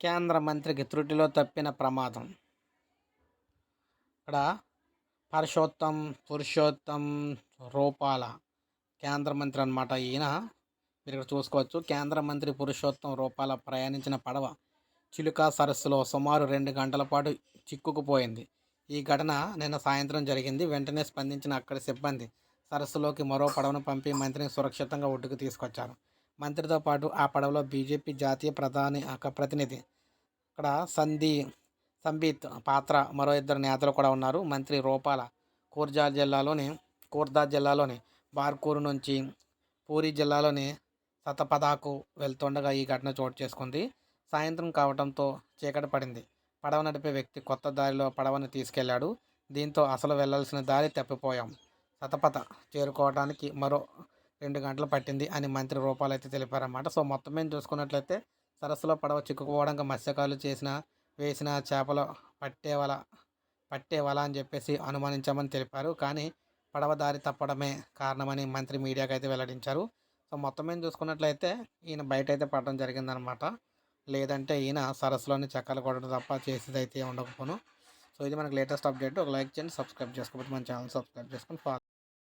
కేంద్ర మంత్రికి త్రుటిలో తప్పిన ప్రమాదం. ఇక్కడ పరుషోత్తం పురుషోత్తం రూపాల కేంద్ర మంత్రి అనమాట ఈయన. మీరు ఇక్కడ చూసుకోవచ్చు కేంద్ర మంత్రి పురుషోత్తం రూపాల ప్రయాణించిన పడవ చిలుక సరస్సులో సుమారు రెండు గంటల పాటు చిక్కుకుపోయింది. ఈ ఘటన నిన్న సాయంత్రం జరిగింది. వెంటనే స్పందించిన అక్కడి సిబ్బంది సరస్సులోకి మరో పడవను పంపి మంత్రిని సురక్షితంగా ఒడ్డుకు తీసుకొచ్చారు. మంత్రితో పాటు ఆ పడవలో బీజేపీ జాతీయ ప్రధాని ఒక ప్రతినిధి. ఇక్కడ సంధి సంబీత్ పాత్ర మరో ఇద్దరు నేతలు కూడా ఉన్నారు. మంత్రి రూపాల కూర్జా జిల్లాలోని కూర్దా జిల్లాలోని బార్కూరు నుంచి పూరి జిల్లాలోని సతపదాకు వెళ్తుండగా ఈ ఘటన చోటు చేసుకుంది. సాయంత్రం కావడంతో చీకటి పడింది. పడవ నడిపే వ్యక్తి కొత్త దారిలో పడవను తీసుకెళ్ళాడు. దీంతో అసలు వెళ్ళాల్సిన దారి తప్పిపోయాం. సతపత చేరుకోవడానికి మరో రెండు గంటలు పట్టింది అని మంత్రి రూపాలు అయితే తెలిపారన్నమాట. సో మొత్తం మేము చూసుకున్నట్లయితే సరస్సులో పడవ చిక్కుకోవడానికి మత్స్యకారులు చేసిన వేసిన చేపలు పట్టే వల పట్టే వల అని చెప్పేసి అనుమానించామని తెలిపారు. కానీ పడవ దారి తప్పడమే కారణమని మంత్రి మీడియాకి అయితే వెల్లడించారు. సో మొత్తం మేము చూసుకున్నట్లయితే ఈయన బయట అయితే పడడం జరిగిందనమాట లేదంటే ఈయన సరస్సులోని చక్కలు కొట్టడం తప్ప చేసేది అయితే ఉండకపోను. సో ఇది మనకు లేటెస్ట్ అప్డేట్. ఒక లైక్ చేయండి సబ్స్క్రైబ్ చేసుకోబట్టి మన ఛానల్ సబ్స్క్రైబ్ చేసుకొని ఫాలో